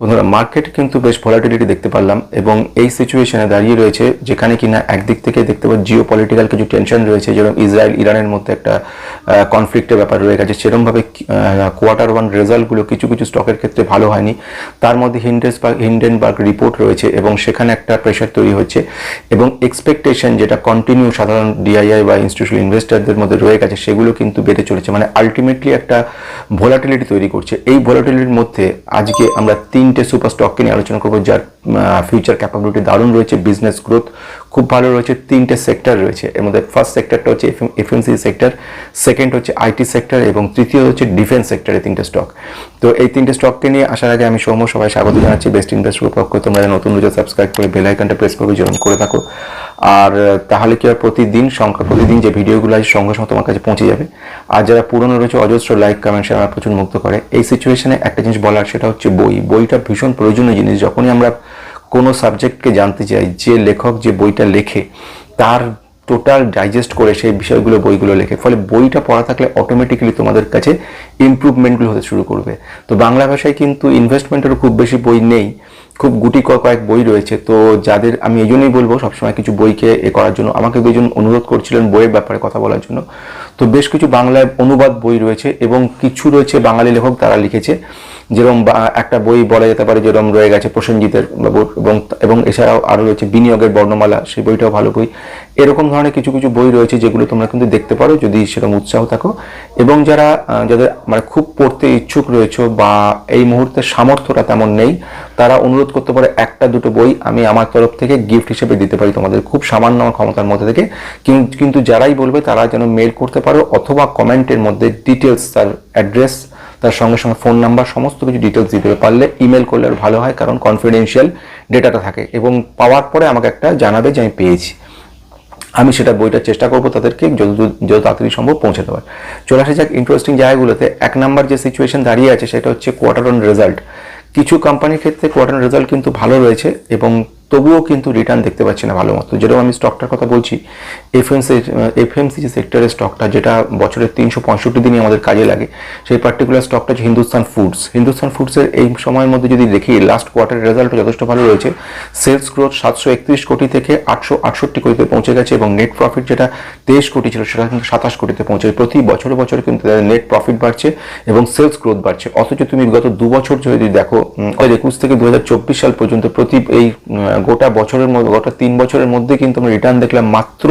বন্ধুরা মার্কেট কিন্তু বেশ ভলাটিলিটি দেখতে পারলাম এবং এই সিচুয়েশনে দাঁড়িয়ে রয়েছে যেখানে কিনা একদিক থেকে দেখতে পাচ্ছি জিও পলিটিক্যাল কিছু টেনশন রয়েছে, যেরকম ইসরায়েল ইরানের মধ্যে একটা কনফ্লিক্টের ব্যাপার রয়ে গেছে। সেরকমভাবে কোয়ার্টার ওয়ান রেজাল্টগুলো কিছু কিছু স্টকের ক্ষেত্রে ভালো হয়নি। তার মধ্যে হিন্ডেসবার্গ হিন্ডেনবার্গ রিপোর্ট রয়েছে এবং সেখানে একটা প্রেশার তৈরি হচ্ছে এবং এক্সপেকটেশন যেটা কন্টিনিউ সাধারণ ডিআইআই বা ইনস্টিটিউশনাল ইনভেস্টারদের মধ্যে রয়ে গেছে, সেগুলো কিন্তু বেড়ে চলেছে। মানে আলটিমেটলি একটা ভোলাটিলিটি তৈরি করছে। এই ভোলাটিলিটির মধ্যে আজকে আমরা তিনটে সুপার স্টককে নিয়ে আলোচনা করব, যার ফিউচার ক্যাপাবিলিটি দারুণ রয়েছে বিজনেস গ্রোথ খুব ভালো রয়েছে, তিনটে সেক্টর রয়েছে। এর মধ্যে ফার্স্ট সেক্টরটা হচ্ছে এফএমসি সেক্টর সেকেন্ড হচ্ছে আইটি সেক্টর এবং তৃতীয় হচ্ছে ডিফেন্স সেক্টরে তিনটে স্টক তো এই তিনটে স্টককে নিয়ে আসার আগে আমি সৌম্য সবাই স্বাগত জানাচ্ছি বেস্ট ইনভেস্ট পক্ষ তোমরা নতুন রোজা সাবস্ক্রাইব করে বেল আইকনটা প্রেস করবে যেরকম করে থাকো। আর তাহলে কি আর প্রতিদিন সংখ্যা, প্রতিদিন যে ভিডিওগুলো আছে সঙ্গে সঙ্গে তোমার কাছে পৌঁছে যাবে। আর যারা পুরনো রয়েছে, অজস্র লাইক কমেন্ট শেয়ার প্রচুর মুক্ত করে। এই সিচুয়েশনে একটা জিনিস বলার, সেটা হচ্ছে বই। বইটা ভীষণ প্রয়োজনীয় জিনিস। যখনই আমরা কোনো সাবজেক্টকে জানতে চাই, যে লেখক যে বইটা লেখে, তার টোটাল ডাইজেস্ট করে সেই বিষয়গুলো বইগুলো লেখে। ফলে বইটা পড়া থাকলে অটোমেটিক্যালি তোমাদের কাছে ইমপ্রুভমেন্টগুলো হতে শুরু করবে। তো বাংলা ভাষায় কিন্তু ইনভেস্টমেন্টেরও খুব বেশি বই নেই। খুব গুটি কয়েক বই রয়েছে। তো যাদের, আমি এই জন্যই বলব, সবসময় কিছু বইকে এ করার জন্য আমাকে দুজন অনুরোধ করছিলেন বইয়ের ব্যাপারে কথা বলার জন্য। তো বেশ কিছু বাংলায় অনুবাদ বই রয়েছে এবং কিছু রয়েছে বাঙালি লেখক তারা লিখেছে। যেরকম বা- একটা বই বলা যেতে পারে যেরকম রয়ে গেছে প্রসেনজিতের এবং এবং এছাড়াও আরও রয়েছে বিনিয়োগের বর্ণমালা, সেই বইটাও ভালো বই। এরকম ধরনের কিছু কিছু বই রয়েছে যেগুলো তোমরা কিন্তু দেখতে পারো যদি সেরকম উৎসাহ থাকো। এবং যারা যাদের মানে খুব পড়তে ইচ্ছুক রয়েছে বা এই মুহূর্তে সামর্থ্যটা তেমন নেই, তারা অনুরোধ করতে পারে একটা দুটো বই আমি আমার তরফ থেকে গিফট হিসেবে দিতে পারি তোমাদের খুব সামান্য আমার ক্ষমতার মধ্যে থেকে। কিন- কিন্তু যারাই বলবে তারা যেন মেল করতে পারো অথবা কমেন্টের মধ্যে ডিটেলস তার অ্যাড্রেস তার সঙ্গে সঙ্গে ফোন নাম্বার সমস্ত কিছু ডিটেলস দিতে। পারলে ইমেল করলে আরও ভালো হয়, কারণ কনফিডেন্সিয়াল ডেটাটা থাকে। এবং পাওয়ার পরে আমাকে একটা জানাবে যে আমি পেয়েছি। আমি সেটা বইটার চেষ্টা করব তাদেরকে, যত যত তাড়াতাড়ি সম্ভব পৌঁছে দেওয়ার। চলে আসা যাক ইন্টারেস্টিং জায়গাগুলোতে। এক নাম্বার যে সিচুয়েশন দাঁড়িয়ে আছে, সেটা হচ্ছে কোয়ার্টার অন রেজাল্ট কিছু কোম্পানির ক্ষেত্রে কোয়ার্টার রেজাল্ট কিন্তু ভালো রয়েছে এবং তবুও কিন্তু রিটার্ন দেখতে পাচ্ছি না ভালো মতো। যেরকম আমি স্টকটার কথা বলছি এফএমসি এফএমসি যে সেক্টরের স্টকটা যেটা বছরের তিনশো পঁয়ষট্টি দিনই আমাদের কাজে লাগে, সেই পার্টিকুলার স্টকটা হচ্ছে হিন্দুস্তান ফুডস হিন্দুস্তান ফুডসের এই সময়ের মধ্যে যদি দেখি লাস্ট কোয়ার্টারের রেজাল্টও যথেষ্ট ভালো রয়েছে। সেলস গ্রোথ সাতশো একত্রিশ কোটি থেকে আটশো আটষট্টি কোটিতে পৌঁছে গেছে এবং নেট প্রফিট যেটা তেইশ কোটি ছিল, সেটা কিন্তু সাতাশ কোটিতে পৌঁছে প্রতি বছরে বছরে কিন্তু তাদের নেট প্রফিট বাড়ছে এবং সেলস গ্রোথ বাড়ছে। অথচ তুমি গত দু বছর যদি দেখো ওই একুশ থেকে দু হাজার চব্বিশ সাল পর্যন্ত প্রতি এই গোটা বছরের মধ্যে গোটা তিন বছরের মধ্যে কিন্তু আমরা রিটার্ন দেখলাম মাত্র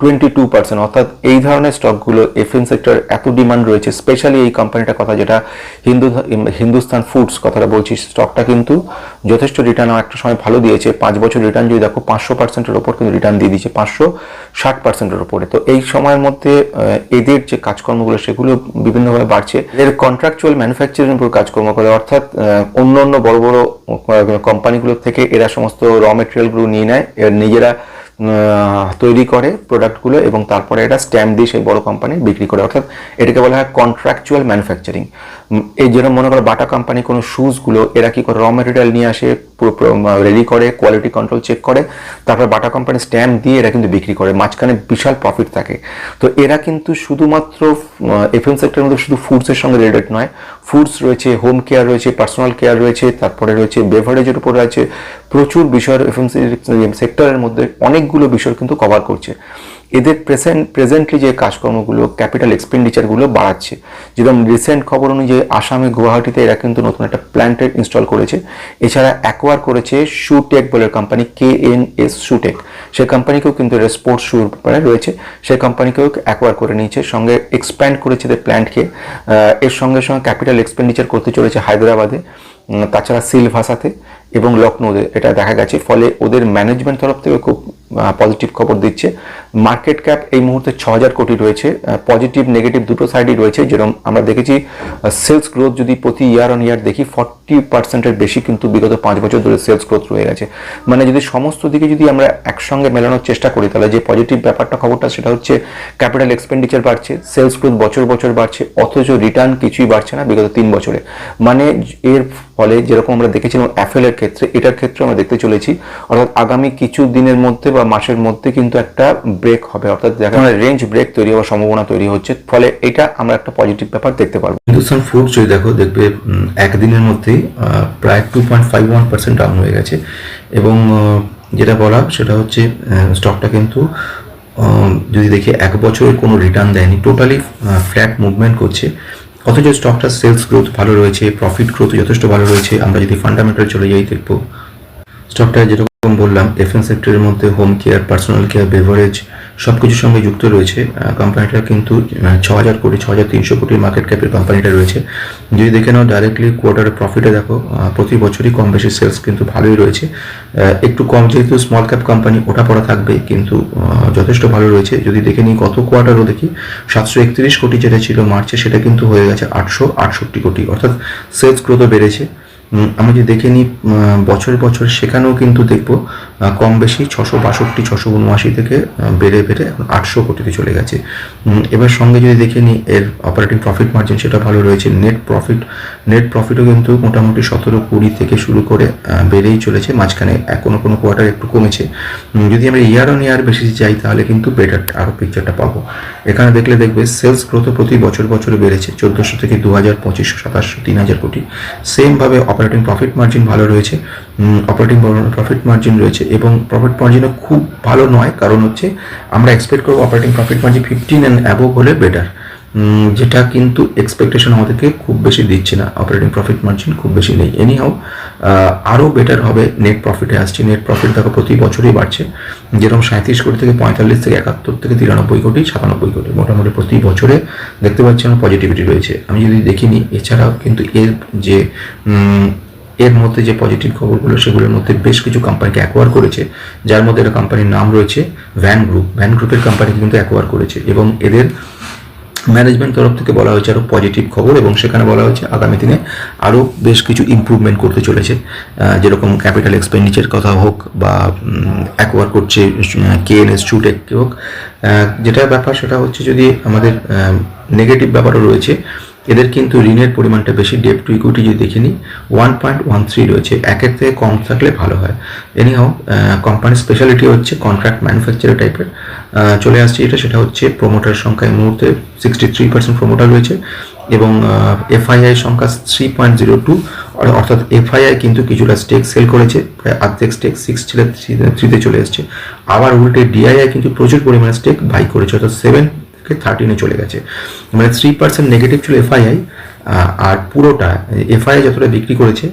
টোয়েন্টি টু পার্সেন্ট অর্থাৎ এই ধরনের স্টকগুলো এফএম সেক্টর এত ডিমান্ড রয়েছে স্পেশালি এই কোম্পানিটার কথা যেটা হিন্দু হিন্দুস্তান ফুডস কথাটা বলছি স্টকটা কিন্তু যথেষ্ট রিটার্ন একটা সময় ভালো দিয়েছে। পাঁচ বছর রিটার্ন যদি দেখো, পাঁচশো পার্সেন্টের ওপর কিন্তু রিটার্ন দিয়ে দিয়েছে, পাঁচশো ষাট পার্সেন্টের ওপরে। তো এই সময়ের মধ্যে এদের যে কাজকর্মগুলো, সেগুলো বিভিন্নভাবে বাড়ছে। এর কন্ট্রাকচুয়াল ম্যানুফ্যাকচারিং উপর কাজকর্ম করে, অর্থাৎ অন্য অন্য বড় বড় কোম্পানিগুলোর থেকে এরা সমস্ত র মেটেরিয়ালগুলো নিয়ে নেয়। নিজেরা তৈরি করে প্রোডাক্টগুলো এবং তারপরে এটা স্ট্যাম্প দিয়ে সেই বড় কোম্পানি বিক্রি করে। অর্থাৎ এটাকে বলা হয় কন্ট্রাকচুয়াল ম্যানুফ্যাকচারিং এই যেরকম মনে করো বাটা কোম্পানি কোনো শুজগুলো এরা কী করে র মেটেরিয়াল নিয়ে আসে পুরো রেডি করে কোয়ালিটি কন্ট্রোল চেক করে, তারপর বাটা কোম্পানি স্ট্যাম্প দিয়ে এরা কিন্তু বিক্রি করে, মাঝখানে বিশাল প্রফিট থাকে। তো এরা কিন্তু শুধুমাত্র এফএম সেক্টরের মধ্যে শুধু ফুডসের সঙ্গে রিলেটেড নয়। ফুডস রয়েছে হোম কেয়ার রয়েছে পার্সোনাল কেয়ার রয়েছে, তারপরে রয়েছে বেভারেজের উপর রয়েছে প্রচুর বিষয় এফএমসি সেক্টরের মধ্যে অনেকগুলো বিষয় কিন্তু কভার করছে। এদের প্রেসেন্ট প্রেজেন্টলি যে কাজকর্মগুলো ক্যাপিটাল এক্সপেন্ডিচারগুলো বাড়াচ্ছে। যেরকম রিসেন্ট খবর অনুযায়ী আসামে গুয়াহাটিতে এরা কিন্তু নতুন একটা প্ল্যান্টের ইনস্টল করেছে। এছাড়া অ্যাকোয়ার করেছে শুটেক বলে কোম্পানি কে এন এস শুটেক সেই কোম্পানিকেও কিন্তু এরা স্পোর্টস শুর ব্যাপারে রয়েছে। সেই কোম্পানিকেও অ্যাকোয়ার করে নিয়েছে। সঙ্গে এক্সপ্যান্ড করেছে এদের প্ল্যান্টকে এর সঙ্গে সঙ্গে ক্যাপিটাল এক্সপেন্ডিচার করতে চলেছে হায়দ্রাবাদে। তাছাড়া সিলভাসাতে। এবং লখনৌতে এটা দেখা গেছে। ফলে ওদের ম্যানেজমেন্ট তরফ থেকে খুব পজিটিভ খবর দিচ্ছে। মার্কেট ক্যাপ এই মুহূর্তে ছ হাজার কোটি রয়েছে। পজিটিভ নেগেটিভ দুটো সাইডই রয়েছে। যেরকম আমরা দেখেছি সেলস গ্রোথ যদি প্রতি ইয়ার অন ইয়ার দেখি ফর্টি পার্সেন্টের বেশি কিন্তু বিগত পাঁচ বছর ধরে সেলস গ্রোথ রয়ে গেছে। মানে যদি সমস্ত দিকে যদি আমরা একসঙ্গে মেলানোর চেষ্টা করি তাহলে যে পজিটিভ ব্যাপারটা খবরটা সেটা হচ্ছে ক্যাপিটাল এক্সপেন্ডিচার বাড়ছে সেলস গ্রোথ বছর বছর বাড়ছে অথচ রিটার্ন কিছুই বাড়ছে না বিগত তিন বছরে। মানে এর ফলে যেরকম আমরা দেখেছিলাম অ্যাফেলেট ক্ষেত্রে এটার ক্ষেত্রে আমরা দেখতে চলেছি অর্থাৎ আগামী কিছু দিনের মধ্যে বা মাসের মধ্যে কিন্তু একটা ব্রেক হবে। অর্থাৎ দেখা রেঞ্জ ব্রেক তৈরি হওয়ার সম্ভাবনা তৈরি হচ্ছে ফলে এটা আমরা একটা পজিটিভ ব্যাপার দেখতে পারব। হিন্দুস্তান ফুড যদি দেখো দেখবে একদিনের মধ্যেই আহ, প্রায় two point five one percent down হয়ে গেছে। এবং যেটা বলা, সেটা হচ্ছে স্টকটা কিন্তু যদি দেখি এক বছরের কোনো রিটার্ন দেয়নি টোটালি ফ্ল্যাট মুভমেন্ট করছে। অথচ স্টকটার সেলস গ্রোথ ভালো রয়েছে প্রফিট গ্রোথ যথেষ্ট ভালো রয়েছে। আমরা যদি ফান্ডামেন্টাল চলে যাই, দেখব স্টকটা যেরকম বললাম এফএন সেক্টরের মধ্যে home care personal care beverage সব কিছুর সঙ্গে যুক্ত রয়েছে। কোম্পানিটা কিন্তু ছ হাজার কোটি ছ হাজার তিনশো কোটির মার্কেট ক্যাপের কোম্পানিটা রয়েছে। যদি দেখে নাও ডাইরেক্টলি কোয়ার্টারের প্রফিটে দেখো প্রতি বছরই কম বেশি সেলস কিন্তু ভালোই রয়েছে। একটু কম যেহেতু স্মল ক্যাপ কোম্পানি ওটা পড়া থাকবে কিন্তু যথেষ্ট ভালো রয়েছে। যদি দেখে নিই গত কোয়ার্টারও দেখি, সাতশো একত্রিশ কোটি যেটা ছিল মার্চে, সেটা কিন্তু হয়ে গেছে আটশো আটষট্টি কোটি। অর্থাৎ সেলস গ্রোথও বেড়েছে। আমি যদি দেখে নিই বছর বছর সেখানেও কিন্তু দেখব। কম বেশি ছশো বাষট্টি, ছশো উনআশি থেকে বেড়ে বেড়ে এখন আটশো কোটিতে চলে গেছে। এবার সঙ্গে যদি দেখে নিই, এর অপারেটিং প্রফিট মার্জিন সেটা ভালো রয়েছে। নেট প্রফিট নেট প্রফিটও কিন্তু মোটামুটি সতেরো কুড়ি থেকে শুরু করে বেড়েই চলেছে। মাঝখানে কোনো কোনো কোয়ার্টার একটু কমেছে। যদি আমরা ইয়ার অন ইয়ার বেশি যাই, তাহলে কিন্তু বেটার আরও পিকচারটা পাবো। এখানে দেখলে দেখবে সেলস গ্রোথ প্রতি বছর বছর বেড়েছে। চোদ্দোশো থেকে দু হাজার পঁচিশশো সাতাশশো তিন হাজার কোটি। সেমভাবে অপারেটিং প্রফিট মার্জিন ভালো রয়েছে। অপারেটিং প্রফিট মার্জিন রয়েছে এবং প্রফিট মার্জিনও খুব ভালো নয়। কারণ হচ্ছে আমরা এক্সপেক্ট করব operating profit margin fifteen and above হলে বেটার যেটা কিন্তু এক্সপেকটেশন আমাদেরকে খুব বেশি দিচ্ছে না। অপারেটিং প্রফিট মার্জিন খুব বেশি নেই। এনি এনিহাও আরও বেটার হবে নেট প্রফিটে আসছে। নেট প্রফিট দেখো প্রতি বছরই বাড়ছে। যেরকম সাঁত্রিশ কোটি থেকে পঁয়তাল্লিশ থেকে একাত্তর থেকে তিরানব্বই কোটি সাতানব্বই কোটি। মোটামুটি প্রতি বছরে দেখতে পাচ্ছি আমার পজিটিভিটি রয়েছে। আমি যদি দেখিনি, এছাড়াও কিন্তু এর যে এর মধ্যে যে পজিটিভ খবরগুলো, সেগুলোর মধ্যে বেশ কিছু কোম্পানিকে অ্যাকোয়ার করেছে, যার মধ্যে একটা কোম্পানির নাম রয়েছে ভ্যান গ্রুপ ভ্যান গ্রুপের কোম্পানিকে কিন্তু অ্যাকোয়ার করেছে এবং এদের ম্যানেজমেন্ট তরফ থেকে বলা হয়েছে আরও পজিটিভ খবর এবং সেখানে বলা হয়েছে আগামী দিনে আরও বেশ কিছু ইমপ্রুভমেন্ট করতে চলেছে। যেরকম ক্যাপিটাল এক্সপেন্ডিচার কথা হোক বা অ্যাকোয়ার করছে কে কেএনএস চুটেক হোক। যেটা ব্যাপার সেটা হচ্ছে যদি আমাদের নেগেটিভ ব্যাপারও রয়েছে এদের কিন্তু ঋণের পরিমাণটা বেশি ডেপ টু ইকুইটি যদি দেখে নিই ওয়ান পয়েন্ট ওয়ান থ্রি রয়েছে। একের থেকে কম থাকলে ভালো হয়। এনি এনিহাও কোম্পানির স্পেশালিটি হচ্ছে কন্ট্রাক্ট ম্যানুফ্যাকচার টাইপের চলে আসছে এটা, সেটা হচ্ছে প্রোমোটার সংখ্যা এই মুহূর্তে সিক্সটি থ্রি পার্সেন্ট প্রোমোটার রয়েছে এবং এফআইআই সংখ্যা থ্রি পয়েন্ট জিরো টু অর্থাৎ এফআইআই কিন্তু কিছুটা স্টেক সেল করেছে, প্রায় অর্ধেক স্টেক সিক্স ছিল থ্রিতে চলে এসছে। আবার উল্টে ডিআইআই কিন্তু প্রচুর পরিমাণে স্টেক বাই করেছে, অর্থাৎ সেভেন থেকে থার্টিনে চলে গেছে। মানে থ্রি পার্সেন্ট নেগেটিভ ছিল এফআইআই আর পুরোটা এফআইআই যতটা বিক্রি করেছে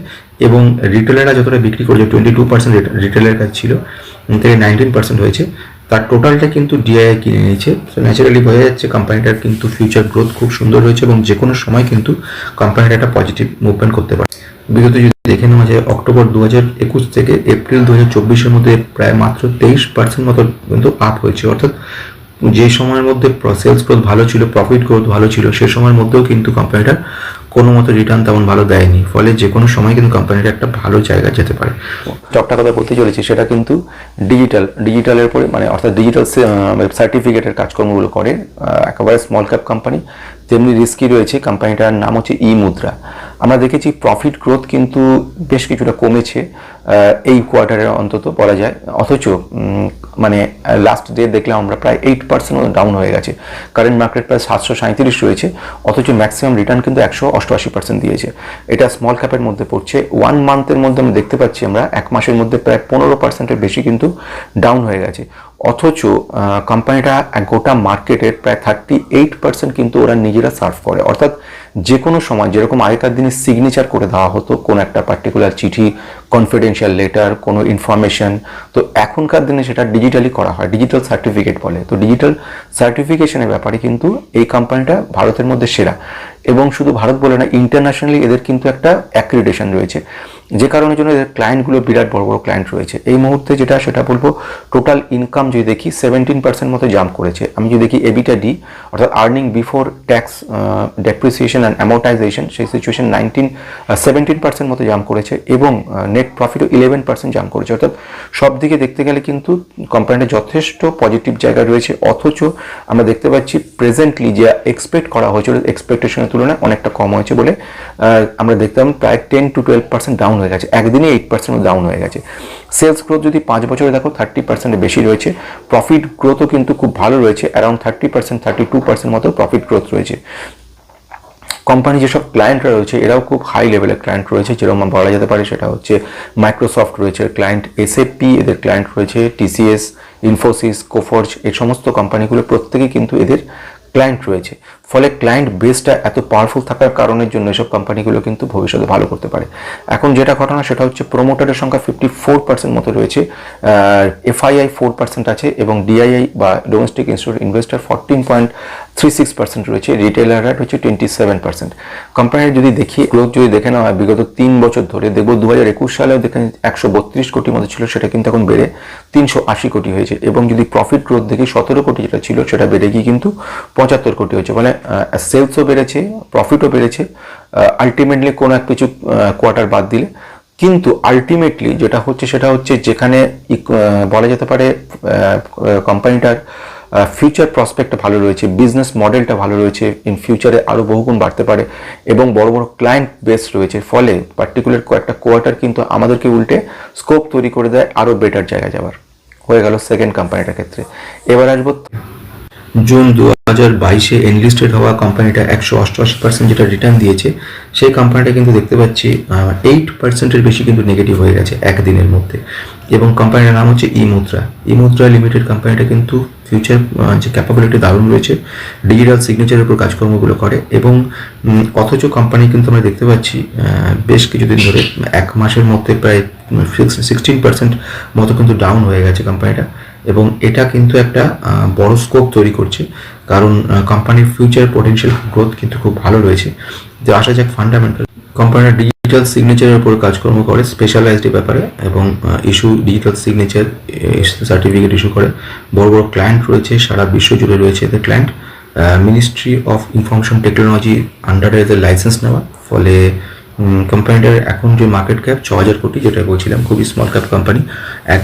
এবং রিটেলাররা যতটা বিক্রি করেছে টোয়েন্টি টু পার্সেন্ট রিটেলের কাছে ছিল থেকে নাইনটিন পার্সেন্ট হয়েছে। তার টোটালটা কিন্তু ডিআইআই কিনে নিয়েছে। তো ন্যাচারালি বোঝা যাচ্ছে কোম্পানিটার কিন্তু ফিউচার গ্রোথ খুব সুন্দর হয়েছে এবং যে কোনো সময় কিন্তু কোম্পানিটা একটা পজিটিভ মুভমেন্ট করতে পারে। বিগত যদি দেখে নেওয়া যায় অক্টোবর দু হাজার একুশ থেকে এপ্রিল দু হাজার চব্বিশের মধ্যে প্রায় মাত্র তেইশ পার্সেন্ট মতো কিন্তু আপ হয়েছে। অর্থাৎ যে সময়ের মধ্যে সেলস গ্রোথ ভালো ছিল প্রফিট গ্রোথ ভালো ছিল, সে সময়ের মধ্যেও কিন্তু কোম্পানিটা কোনো মতো রিটার্ন তেমন ভালো দেয়নি। ফলে যে কোনো সময় কিন্তু কোম্পানিটা একটা ভালো জায়গায় যেতে পারে। চকটা কথা বলতে চলেছি, সেটা কিন্তু ডিজিটাল ডিজিটালের পরে মানে অর্থাৎ ডিজিটাল সার্টিফিকেটের কাজকর্মগুলো করে একেবারে স্মল ক্যাপ কোম্পানি তেমনি রিস্কি রয়েছে কোম্পানিটার নাম হচ্ছে ই মুদ্রা আমরা দেখেছি প্রফিট গ্রোথ কিন্তু বেশ কিছুটা কমেছে এই কোয়ার্টারে অন্তত বলা যায়। অথচ মানে লাস্ট ডে দেখলাম আমরা প্রায় এইট পার্সেন্ট ডাউন হয়ে গেছে। কারেন্ট মার্কেট প্রায় সাতশো সাঁত্রিশ রয়েছে, অথচ ম্যাক্সিমাম রিটার্ন কিন্তু একশো অষ্টআশি পার্সেন্ট দিয়েছে। এটা স্মল ক্যাপের মধ্যে পড়ছে। ওয়ান মান্থের মধ্যে আমরা দেখতে পাচ্ছি আমরা, এক মাসের মধ্যে প্রায় পনেরো পার্সেন্টের বেশি কিন্তু ডাউন হয়ে গেছে। অথচ কোম্পানিটা গোটা মার্কেটের প্রায় থার্টি এইট পার্সেন্ট কিন্তু ওরা নিজেরা সার্ভ করে। অর্থাৎ যে কোনো সময়, যেরকম আগেকার দিনে সিগনেচার করে দেওয়া হতো, কোনো একটা পার্টিকুলার চিঠি কনফিডেন্সিয়াল লেটার কোনো ইনফরমেশন তো এখনকার দিনে সেটা ডিজিটালি করা হয় ডিজিটাল সার্টিফিকেট বলে। তো ডিজিটাল সার্টিফিকেশনের ব্যাপারে কিন্তু এই কোম্পানিটা ভারতের মধ্যে সেরা। এবং শুধু ভারত বলে না ইন্টারন্যাশনালি এদের কিন্তু একটা অ্যাক্রিডেশন রয়েছে। যে কারণের জন্য এদের ক্লায়েন্টগুলো বিরাট বড় বড় ক্লায়েন্ট রয়েছে। এই মুহূর্তে যেটা, সেটা বলব টোটাল ইনকাম যদি দেখি সেভেন্টিন পার্সেন্ট মতো জাম্প করেছে। আমি যদি দেখি এবিটা ডি অর্থাৎ earning before tax depreciation and amortisation সেই সিচুয়েশন নাইনটিন সেভেন্টিন পার্সেন্ট মতো জাম্প করেছে এবং নেট প্রফিটও ইলেভেন পার্সেন্ট জাম্প করেছে। অর্থাৎ সব দিকে দেখতে গেলে কিন্তু কোম্পানিটা যথেষ্ট পজিটিভ জায়গা রয়েছে। অথচ আমরা দেখতে পাচ্ছি প্রেজেন্টলি যে এক্সপেক্ট করা হয়েছিল এক্সপেকটেশনের তুলনায় অনেকটা কম হয়েছে বলে আমরা দেখতাম প্রায় ten to twelve percent down down হয়ে গেছে। একদিনে এইট পার্সেন্ট ডাউন হয়ে গেছে। সেলস গ্রোথ যদি পাঁচ বছরে দেখো থার্টি পার্সেন্টের বেশি রয়েছে। প্রফিট গ্রোথও কিন্তু খুব ভালো রয়েছে। Around thirty percent thirty two percent মতো প্রফিট গ্রোথ রয়েছে। কোম্পানি যেসব ক্লায়েন্টরা রয়েছে, এরাও খুব হাই লেভেলের ক্লায়েন্ট রয়েছে। যেরকম বলা যেতে পারে, সেটা হচ্ছে মাইক্রোসফট রয়েছে ক্লায়েন্ট এসএপি এদের ক্লায়েন্ট রয়েছে টিসিএস ইনফোসিস কোফর্জ এই সমস্ত কোম্পানিগুলো প্রত্যেকেই কিন্তু এদের ক্লায়েন্ট রয়েছে। ফলে ক্লায়েন্ট বেসটা এত পাওয়ারফুল থাকার কারণের জন্য এসব কোম্পানিগুলো কিন্তু ভবিষ্যতে ভালো করতে পারে। এখন যেটা ঘটনা সেটা হচ্ছে প্রোমোটারের সংখ্যা ফিফটি ফোর পার্সেন্ট মতো রয়েছে এফআইআই ফোর পার্সেন্ট আছে এবং ডিআইআই বা domestic institute investor fourteen point three six percent রয়েছে রিটেলাররা রয়েছে টোয়েন্টি সেভেন পার্সেন্ট কোম্পানির যদি দেখি গ্রোথ যদি দেখে নেওয়া হয় বিগত তিন বছর ধরে দেখব দু হাজার একুশ সালেও দেখেন একশো বত্রিশ কোটি মতো ছিল, সেটা কিন্তু এখন বেড়ে তিনশো আশি কোটি হয়েছে। এবং যদি প্রফিট গ্রোথ দেখি, সতেরো কোটি যেটা ছিল, সেটা বেড়ে গিয়ে কিন্তু পঁচাত্তর কোটি হয়েছে। মানে সেলসও বেড়েছে প্রফিটও বেড়েছে। আলটিমেটলি কোনো এক কিছু কোয়ার্টার বাদ দিলে। কিন্তু আলটিমেটলি যেটা হচ্ছে, সেটা হচ্ছে যেখানে বলা যেতে পারে কোম্পানিটার ফিউচার প্রসপেক্টটা ভালো রয়েছে বিজনেস মডেলটা ভালো রয়েছে ইন ফিউচারে আরও বহুগুণ বাড়তে পারে এবং বড় বড় ক্লায়েন্ট বেস রয়েছে। ফলে পার্টিকুলার কয়েকটা কোয়ার্টার কিন্তু আমাদেরকে উল্টে স্কোপ তৈরি করে দেয় আরও বেটার জায়গায় যাওয়ার। হয়ে গেল সেকেন্ড কোম্পানিটার ক্ষেত্রে। এবার আসব জুন দু হাজার বাইশে এনলিস্টেড হওয়া কোম্পানিটা একশো অষ্টআশি পার্সেন্ট যেটা রিটার্ন দিয়েছে, সেই কোম্পানিটা কিন্তু দেখতে পাচ্ছি এইট পার্সেন্টের বেশি কিন্তু নেগেটিভ হয়ে গেছে একদিনের মধ্যে। এবং কোম্পানিটার নাম হচ্ছে ই মুদ্রা ই মুদ্রা লিমিটেড কোম্পানিটা কিন্তু ফিউচার যে ক্যাপাবিলিটি দারুণ রয়েছে ডিজিটাল সিগনেচারের উপর কাজকর্মগুলো করে এবং অথচ কোম্পানি কিন্তু আমরা দেখতে পাচ্ছি বেশ কিছুদিন ধরে, এক মাসের মধ্যে প্রায় সিক্সটিন পার্সেন্ট মতো কিন্তু ডাউন হয়ে গেছে কোম্পানিটা এবং এটা কিন্তু একটা বড় স্কোপ তৈরি করছে। কারণ কোম্পানির ফিউচার পটেনশিয়াল গ্রোথ কিন্তু খুব ভালো রয়েছে। যে আসা যাক ফান্ডামেন্টাল কোম্পানির ডিজিটাল সিগনেচারের উপর কাজকর্ম করে স্পেশালাইজড ব্যাপারে, এবং issue digital signature certificate issue করে। বড় বড় ক্লায়েন্ট রয়েছে, সারা বিশ্ব জুড়ে রয়েছে এদের client ministry of information technology আন্ডারে এদের লাইসেন্স নেওয়া। ফলে কোম্পানিটার এখন যে মার্কেট ক্যাপ ছ হাজার কোটি, যেটা বলছিলাম, খুবই স্মল ক্যাপ কোম্পানি এক,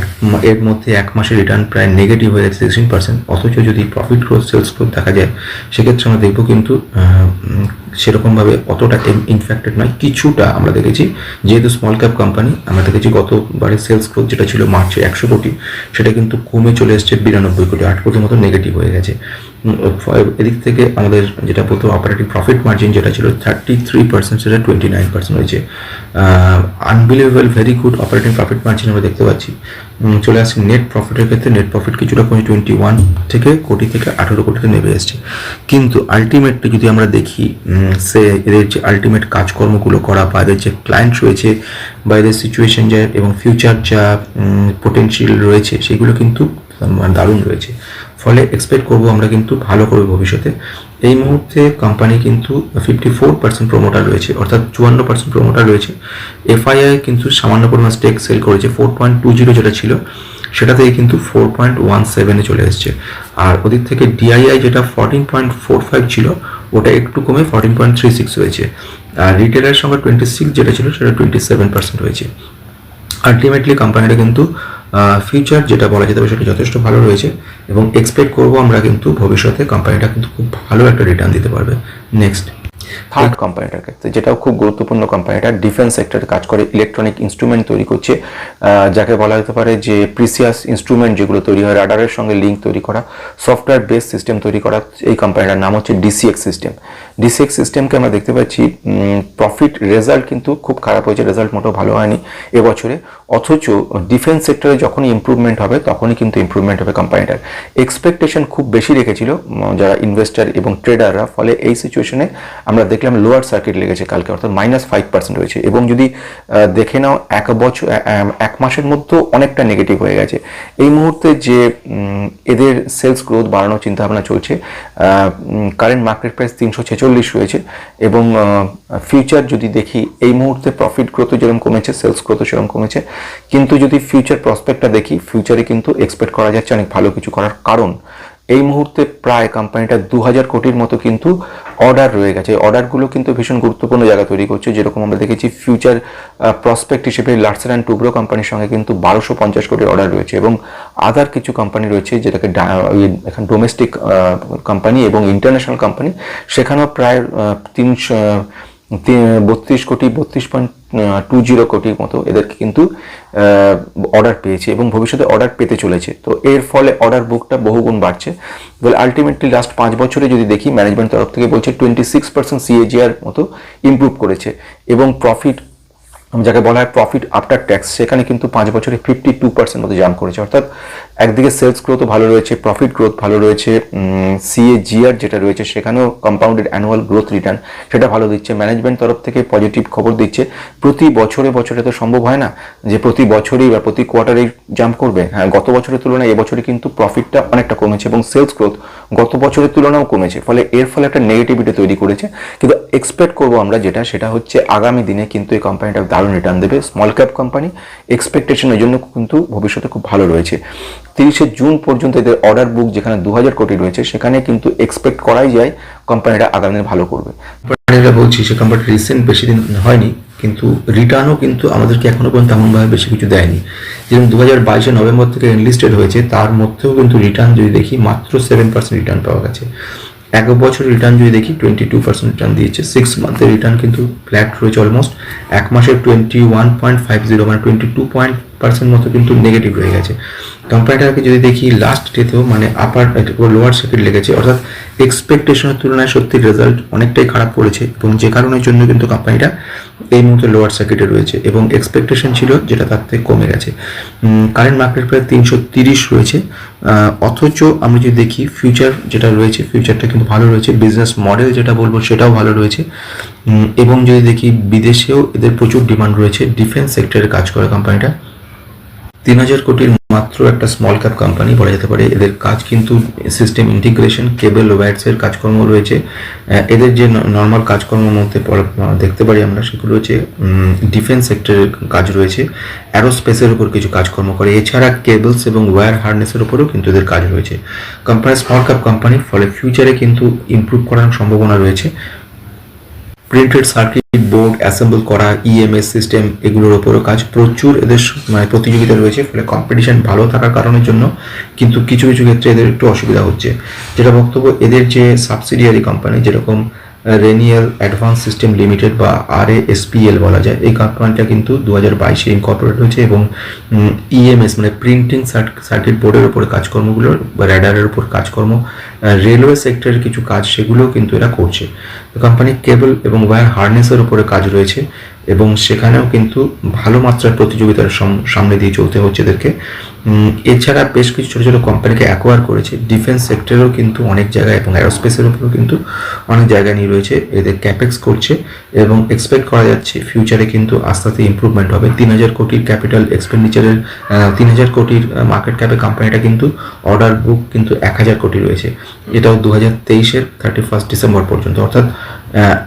এর মধ্যে এক মাসের রিটার্ন প্রায় নেগেটিভ হয়ে যাচ্ছে সিক্সটিন পার্সেন্ট অথচ যদি প্রফিট গ্রোথ সেলস গ্রোথ দেখা যায়, সেক্ষেত্রে আমরা দেখব কিন্তু সেরকমভাবে অতটা ইনফ্যাক্টেড নয়, কিছুটা আমরা দেখেছি। যেহেতু স্মল ক্যাপ কোম্পানি আমরা দেখেছি গতবারে সেলস গ্রোথ যেটা ছিল মার্চে একশো কোটি, সেটা কিন্তু কমে চলে এসছে বিরানব্বই কোটি, আট কোটির মতো নেগেটিভ হয়ে গেছে। এদিক থেকে আমাদের যেটা প্রথম অপারেটিং প্রফিট মার্জিন যেটা ছিল থার্টি থ্রি পার্সেন্ট সেটা টোয়েন্টি নাইন পার্সেন্ট হয়েছে unbelievable very good operating profit margin আমরা দেখতে পাচ্ছি। চলে আসছে নেট প্রফিটের ক্ষেত্রে। নেট প্রফিট কিছুটা কমে টোয়েন্টি ওয়ান থেকে কোটি থেকে আঠেরো কোটিতে নেমে এসছে। কিন্তু আলটিমেটলি যদি আমরা দেখি সে এদের যে আলটিমেট কাজকর্মগুলো করা বা এদের যে ক্লায়েন্ট রয়েছে বা এদের সিচুয়েশন যা এবং ফিউচার যা পোটেনশিয়াল রয়েছে, সেগুলো কিন্তু দারুণ রয়েছে। ফলে এক্সপেক্ট করব আমরা কিন্তু ভালো করবে ভবিষ্যতে। এই মুহূর্তে কোম্পানি কিন্তু ফিফটি ফোর পার্সেন্ট প্রোমোটার রয়েছে, অর্থাৎ চুয়ান্ন পার্সেন্ট প্রোমোটার রয়েছে। এফআইআই কিন্তু সামান্য পরিমাণ স্টেক সেল করেছে ফোর পয়েন্ট টু জিরো যেটা ছিল, সেটা থেকে কিন্তু ফোর পয়েন্ট ওয়ান সেভেনে চলে এসছে। আর ওদিক থেকে ডিআইআই যেটা ফোরটিন পয়েন্ট ফোর ফাইভ ছিল, ওটা একটু কমে ফোরটিন পয়েন্ট থ্রি সিক্স হয়েছে। আর রিটেলের সঙ্গে টোয়েন্টি সিক্স যেটা ছিল, সেটা টোয়েন্টি সেভেন পার্সেন্ট হয়েছে আলটিমেটলি কোম্পানিটা কিন্তু ফিউচার যেটা বলা যেতে পারে সেটা যথেষ্ট ভালো রয়েছে এবং এক্সপেক্ট করব আমরা কিন্তু ভবিষ্যতে কোম্পানিটা কিন্তু খুব ভালো একটা রিটার্ন দিতে পারবে। নেক্সট থার্ড কোম্পানিটার ক্ষেত্রে যেটাও খুব গুরুত্বপূর্ণ কোম্পানিটা ডিফেন্স সেক্টরে কাজ করে ইলেকট্রনিক ইনস্ট্রুমেন্ট তৈরি করছে। যাকে বলা যেতে পারে যে প্রিসিয়াস ইনস্ট্রুমেন্ট যেগুলো তৈরি হয় রাডারের সঙ্গে লিঙ্ক তৈরি করা সফটওয়্যার বেস সিস্টেম তৈরি করা, এই কোম্পানিটার নাম হচ্ছে ডিসিএক্স সিস্টেম ডিসিএক্স সিস্টেমকে আমরা দেখতে পাচ্ছি প্রফিট রেজাল্ট কিন্তু খুব খারাপ হয়েছে রেজাল্ট মোটেও ভালো হয়নি এবছরে। অথচ ডিফেন্স সেক্টরে যখনই ইমপ্রুভমেন্ট হবে, তখনই কিন্তু ইম্প্রুভমেন্ট হবে কোম্পানিটার এক্সপেকটেশন খুব বেশি রেখেছিল যারা ইনভেস্টার এবং ট্রেডাররা ফলে এই সিচুয়েশনে আমরা দেখলাম লোয়ার সার্কিট লেগেছে কালকে, অর্থাৎ মাইনাস ফাইভ পার্সেন্ট হয়েছে। এবং যদি দেখে নাও, এক বছর এক মাসের মধ্যেও অনেকটা নেগেটিভ হয়ে গেছে। এই মুহূর্তে যে এদের সেলস গ্রোথ বাড়ানোর চিন্তাভাবনা চলছে কারেন্ট মার্কেট প্রাইস তিনশো ছেচল্লিশ রয়েছে এবং ফিউচার যদি দেখি, এই মুহূর্তে প্রফিট গ্রোথও যেরকম কমেছে সেলস গ্রোথও সেরকম কমেছে। কিন্তু যদি ফিউচার প্রসপেক্টটা দেখি ফিউচারে কিন্তু এক্সপেক্ট করা যাচ্ছে অনেক ভালো কিছু করার কারণ। এই মুহূর্তে প্রায় কোম্পানিটা দু হাজার কোটির মতো কিন্তু অর্ডার রয়ে গেছে। অর্ডারগুলো কিন্তু ভীষণ গুরুত্বপূর্ণ জায়গা তৈরি করছে। যেরকম আমরা দেখেছি ফিউচার প্রসপেক্ট হিসেবে লার্সেন অ্যান্ড টুব্রো কোম্পানির সঙ্গে কিন্তু বারোশো পঞ্চাশ কোটির অর্ডার রয়েছে এবং আদার কিছু কোম্পানি রয়েছে যেটাকে এখন ডোমেস্টিক কোম্পানি এবং ইন্টারন্যাশনাল কোম্পানি সেখানেও প্রায় তিনশো বত্রিশ কোটি, বত্রিশ পয়েন্ট টু জিরো কোটির মতো এদেরকে কিন্তু অর্ডার পেয়েছে এবং ভবিষ্যতে অর্ডার পেতে চলেছে। তো এর ফলে অর্ডার বুকটা বহুগুণ বাড়ছে। বলে আলটিমেটলি লাস্ট পাঁচ বছরে যদি দেখি ম্যানেজমেন্ট তরফ থেকে বলছে টোয়েন্টি সিক্স পার্সেন্ট সিএজিআর মতো ইমপ্রুভ করেছে এবং প্রফিট যাকে বলা হয় প্রফিট আফটার ট্যাক্স সেখানে কিন্তু পাঁচ বছরে ফিফটি টু পার্সেন্ট মতো জাম্প করেছে। অর্থাৎ একদিকে সেলস গ্রোথও ভালো রয়েছে প্রফিট গ্রোথ ভালো রয়েছে সিএজিআর যেটা রয়েছে সেখানেও কম্পাউন্ডেড অ্যানুয়াল গ্রোথ রিটার্ন সেটা ভালো দিচ্ছে। ম্যানেজমেন্ট তরফ থেকে পজিটিভ খবর দিচ্ছে। প্রতি বছরে বছরে তো সম্ভব হয় না যে প্রতি বছরেই বা প্রতি কোয়ার্টারেই জাম্প করবে। হ্যাঁ গত বছরের তুলনায় এবছরে কিন্তু প্রফিটটা অনেকটা কমেছে এবং সেলস গ্রোথ গত বছরের তুলনাও কমেছে। ফলে এর ফলে একটা নেগেটিভিটি তৈরি করেছে। কিন্তু এক্সপেক্ট করব আমরা যেটা, সেটা হচ্ছে আগামী দিনে কিন্তু এই কোম্পানিটা দারুণ রিটার্ন দেবে। স্মল ক্যাপ কোম্পানি এক্সপেকটেশনের জন্য কিন্তু ভবিষ্যতে খুব ভালো রয়েছে। তিরিশে জুন পর্যন্ত এদের অর্ডার বুক যেখানে দু হাজার কোটি রয়েছে, সেখানে কিন্তু এক্সপেক্ট করাই যায় কোম্পানিটা আগামী ভালো করবে। যেটা বলছি সে কোম্পানি রিসেন্ট বেশি দিন হয়নি, কিন্তু রিটার্নও কিন্তু আমাদেরকে এখনও পর্যন্ত তেমনভাবে বেশি কিছু দেয়নি। যেরকম দু হাজার বাইশে নভেম্বর থেকে এনলিস্টেড হয়েছে, তার মধ্যেও কিন্তু রিটার্ন যদি দেখি, মাত্র সেভেন পার্সেন্ট রিটার্ন পাওয়া গেছে। এক বছর রিটার্ন যদি দেখি টোয়েন্টি টু পার্সেন্ট রিটার্ন দিয়েছে সিক্স মান্থের রিটার্ন কিন্তু ফ্ল্যাট রয়েছে অলমোস্ট এক মাসের twenty one point five zero মানে টোয়েন্টি টু পয়েন্ট পার্সেন্ট মতো কিন্তু নেগেটিভ রয়ে গেছে। কোম্পানিটাকে যদি দেখি লাস্ট ডেতেও মানে আপার লোয়ার সার্কিট লেগেছে, অর্থাৎ এক্সপেকটেশনের তুলনায় সত্যি রেজাল্ট অনেকটাই খারাপ করেছে এবং যে কারণের জন্য কিন্তু কোম্পানিটা এই মুহূর্তে লোয়ার সার্কিটে রয়েছে এবং এক্সপেকটেশন ছিল যেটা তার থেকে কমে গেছে। কারেন্ট মার্কেট প্রায় তিনশো তিরিশ রয়েছে। অথচ আমরা যদি দেখি ফিউচার যেটা রয়েছে ফিউচারটা কিন্তু ভালো রয়েছে বিজনেস মডেল যেটা বলব সেটাও ভালো রয়েছে। এবং যদি দেখি, বিদেশেও এদের প্রচুর ডিমান্ড রয়েছে ডিফেন্স সেক্টরে কাজ করে কোম্পানিটা তিন হাজার কোটির মাত্র একটা স্মল ক্যাপ কোম্পানি বলা যেতে পারে। এদের কাজ কিন্তু সিস্টেম ইন্টিগ্রেশন কেবল ওয়্যারস এর কাজকর্ম রয়েছে। এদের যে নর্মাল কাজকর্মের মধ্যে দেখতে পারি আমরা, সেগুলো হচ্ছে ডিফেন্স সেক্টরের কাজ রয়েছে। অ্যারোস্পেসের উপর কিছু কাজকর্ম করে। এছাড়া কেবলস এবং ওয়্যার হার্নেসের উপরেও কিন্তু এদের কাজ রয়েছে। কোম্পানি স্মল ক্যাপ কোম্পানি ফলে ফিউচারে কিন্তু ইমপ্রুভ করার সম্ভাবনা রয়েছে। প্রিন্টেড সার্কিট বোর্ড অ্যাসেম্বল করা ইএমএস সিস্টেম এগুলোর ওপরও কাজ প্রচুর এদের মানে প্রতিযোগিতা রয়েছে, ফলে কম্পিটিশন ভালো থাকার কারণের জন্য কিন্তু কিছু কিছু ক্ষেত্রে এদের একটু অসুবিধা হচ্ছে। যেটা বক্তব্য, এদের যে সাবসিডিয়ারি কোম্পানি যেরকম রেনিয়াল অ্যাডভান্স সিস্টেম লিমিটেড বা আর এসপিএল বলা যায়। এই কোম্পানিটা কিন্তু দু হাজার বাইশে ইনকর্পোরেট হয়েছে এবং ইএমএস মানে প্রিন্টিং সার্কিট বোর্ডের উপরে কাজকর্মগুলোর র্যাডারের উপর কাজকর্ম রেলওয়ে সেক্টরের কিছু কাজ সেগুলোও কিন্তু এরা করছে। কোম্পানি কেবল এবং ওয়্যার হার্নেসের উপরে কাজ রয়েছে এবং সেখানেও কিন্তু ভালো মাত্রার প্রতিযোগিতার সামনে দিয়ে চলতে হচ্ছে এদেরকে। এছাড়া বেশ কিছু ছোটো ছোটো কোম্পানিকে অ্যাকোয়ার করেছে। ডিফেন্স সেক্টরেও কিন্তু অনেক জায়গায় এবং অ্যারোস্পেসের উপরেও কিন্তু অনেক জায়গা নিয়ে রয়েছে। এদের ক্যাপেক্স করছে এবং এক্সপেক্ট করা যাচ্ছে ফিউচারে কিন্তু আস্তে আস্তে ইম্প্রুভমেন্ট হবে। তিন হাজার কোটির ক্যাপিটাল এক্সপেন্ডিচারের তিন হাজার কোটির মার্কেট ক্যাপে কোম্পানিটা কিন্তু অর্ডার বুক কিন্তু এক হাজার কোটি রয়েছে। এটাও দু হাজার তেইশের থার্টি ফার্স্ট ডিসেম্বর পর্যন্ত। অর্থাৎ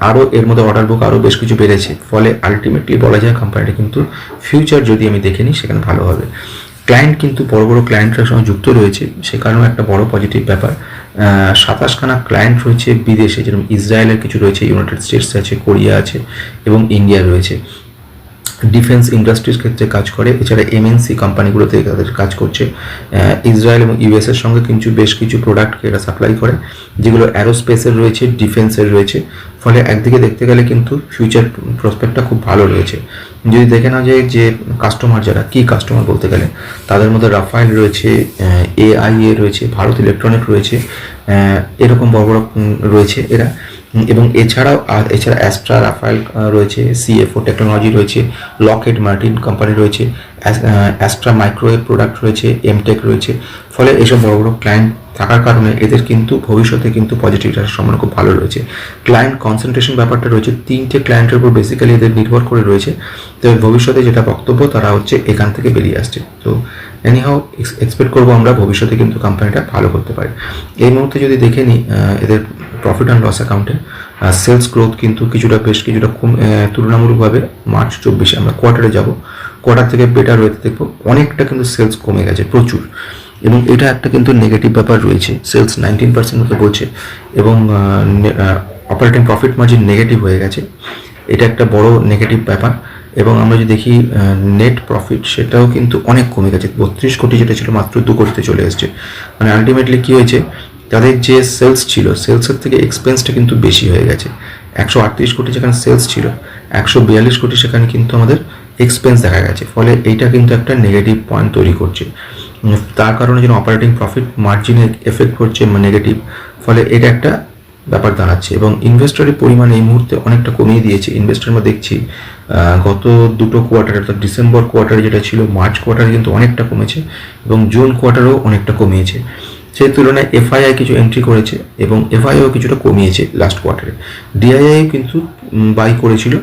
আরও এর মধ্যে অর্ডার বুক আরও বেশ কিছু বেড়েছে। ফলে আলটিমেটলি বলা যায় কোম্পানিটা কিন্তু ফিউচার যদি আমি দেখে নিই, সেখানে ভালো হবে। ক্লায়েন্ট কিন্তু বড় বড় ক্লায়েন্টের সঙ্গে যুক্ত রয়েছে। সে কারণেও একটা বড় পজিটিভ ব্যাপার। সাতাশখানা ক্লায়েন্ট রয়েছে বিদেশে, যেরকম ইসরায়েলের কিছু রয়েছে ইউনাইটেড স্টেটস আছে, কোরিয়া আছে এবং ইন্ডিয়া রয়েছে। ডিফেন্স ইন্ডাস্ট্রির ক্ষেত্রে কাজ করে। এছাড়া এমএনসি কোম্পানিগুলোতে তাদের কাজ করছে। ইসরায়েল এবং ইউএস এর সঙ্গে কিন্তু বেশ কিছু প্রোডাক্টকে এরা সাপ্লাই করে, যেগুলো অ্যারোস্পেসের রয়েছে ডিফেন্সের রয়েছে। ফলে একদিকে দেখতে গেলে কিন্তু ফিউচার প্রসপেক্টটা খুব ভালো রয়েছে। যদি দেখে না যায় যে কাস্টমার যারা, কি কাস্টমার বলতে গেলে, তাদের মধ্যে রাফাইল রয়েছে এআইএ রয়েছে, ভারত ইলেকট্রনিক রয়েছে এরকম বড় বড় রয়েছে এরা। এবং এছাড়াও এছাড়া অ্যাস্ট্রা রাফাইল আহ, রয়েছে সিএফও টেকনোলজি রয়েছে লকেট মার্টিন কোম্পানি রয়েছে অ্যাস্ট্রা মাইক্রোওয়েভ প্রোডাক্ট রয়েছে এমটেক রয়েছে। ফলে এইসব বড় বড় ক্লায়েন্ট থাকার কারণে এদের কিন্তু ভবিষ্যতে কিন্তু পজিটিভটার সম্ভাবনা খুব ভালো রয়েছে। ক্লায়েন্ট কনসেন্ট্রেশন ব্যাপারটা রয়েছে তিনটে ক্লায়েন্টের উপর বেসিক্যালি এদের নির্ভর করে রয়েছে। তো ভবিষ্যতে যেটা বক্তব্য তারা হচ্ছে এখান থেকে বেরিয়ে আসছে। তো এনি এনিহাও এক্সপেক্ট করব আমরা ভবিষ্যতে কিন্তু কোম্পানিটা ভালো করতে পারে। এই মুহূর্তে যদি দেখে নিই এদের প্রফিট অ্যান্ড লস অ্যাকাউন্টে সেলস গ্রোথ কিন্তু কিছুটা বেশ কিছুটা কম তুলনামূলকভাবে মার্চ চব্বিশে আমরা কোয়ার্টারে যাব। কোয়ার্টার থেকে বেটার হয়েতে দেখব। অনেকটা কিন্তু সেলস কমে গেছে, প্রচুর। এবং এটা একটা কিন্তু নেগেটিভ ব্যাপার রয়েছে। সেলস নাইনটিন পার্সেন্ট মতো বলছে এবং অপারেটিং প্রফিট মার্জিন নেগেটিভ হয়ে গেছে। এটা একটা বড় নেগেটিভ ব্যাপার। এবং আমরা যদি দেখি নেট প্রফিট সেটাও কিন্তু অনেক কমে গেছে। বত্রিশ কোটি যেটা ছিল মাত্র দু কোটিতে চলে এসেছে। মানে আলটিমেটলি কী হয়েছে? তাদের যে সেলস ছিল সেলসের থেকে এক্সপেন্সটা কিন্তু বেশি হয়ে গেছে। একশো আটত্রিশ কোটি যেখানে সেলস ছিল, একশো বিয়াল্লিশ কোটি সেখানে কিন্তু আমাদের এক্সপেন্স দেখা গেছে। ফলে এইটা কিন্তু একটা নেগেটিভ পয়েন্ট তৈরি করছে। তার কারণে যেন অপারেটিং প্রফিট মার্জিনের এফেক্ট করছে নেগেটিভ ফলে এটা একটা ব্যাপার দাঁড়াচ্ছে এবং ইনভেস্টরের পরিমাণ এই মুহূর্তে অনেকটা কমিয়ে দিয়েছে। ইনভেস্টর আমরা দেখছি গত দুটো কোয়ার্টার অর্থাৎ ডিসেম্বর কোয়ার্টারে যেটা ছিল মার্চ কোয়ার্টারে কিন্তু অনেকটা কমেছে এবং জুন কোয়ার্টারও অনেকটা কমিয়েছে। সেই তুলনায় এফআইআই কিছু এন্ট্রি করেছে এবং এফআইআইও কিছুটা কমিয়েছে লাস্ট কোয়ার্টারে ডিআইআই কিন্তু বাই করেছিল,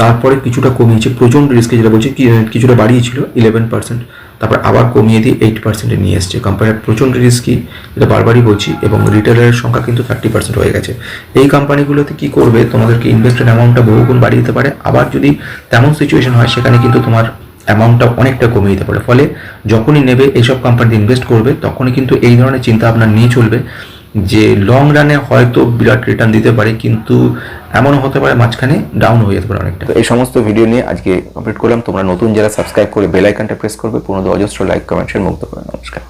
তারপরে কিছুটা কমিয়েছে, প্রচণ্ড রিস্কে যেটা বলছে কিছুটা বাড়িয়েছিল ইলেভেন পার্সেন্ট তারপর আবার কমিয়ে দিয়ে এইট পার্সেন্টে নিয়ে এসছে। কোম্পানির প্রচণ্ড রিস্কি যেটা বারবারই বলছি, এবং রিটেলারের সংখ্যা কিন্তু থার্টি পার্সেন্ট হয়ে গেছে। এই কোম্পানিগুলোতে কি করবে? তোমাদেরকে ইনভেস্টেড অ্যামাউন্টটা বহুগুণ বাড়িয়ে দিতে পারে। আবার যদি তেমন সিচুয়েশন হয়, সেখানে কিন্তু তোমার অ্যামাউন্টটা অনেকটা কমে যেতে পারে ফলে যখনই নেবে, এইসব কোম্পানিতে ইনভেস্ট করবে, তখনই কিন্তু এই ধরনের চিন্তা আপনার নিয়ে চলবে যে লং রানে হয়তো বিরাট রিটার্ন দিতে পারে, কিন্তু এমনও হতে পারে মাঝখানে ডাউন হয়ে যেতে পারে অনেকটা। এই সমস্ত ভিডিও নিয়ে আজকে কমপ্লিট করলাম। তোমরা নতুন যারা সাবস্ক্রাইব করে বেল প্রেস করবে পুরো অজস্র লাইক কমেন্ট শেয়ার মুক্ত করে। নমস্কার।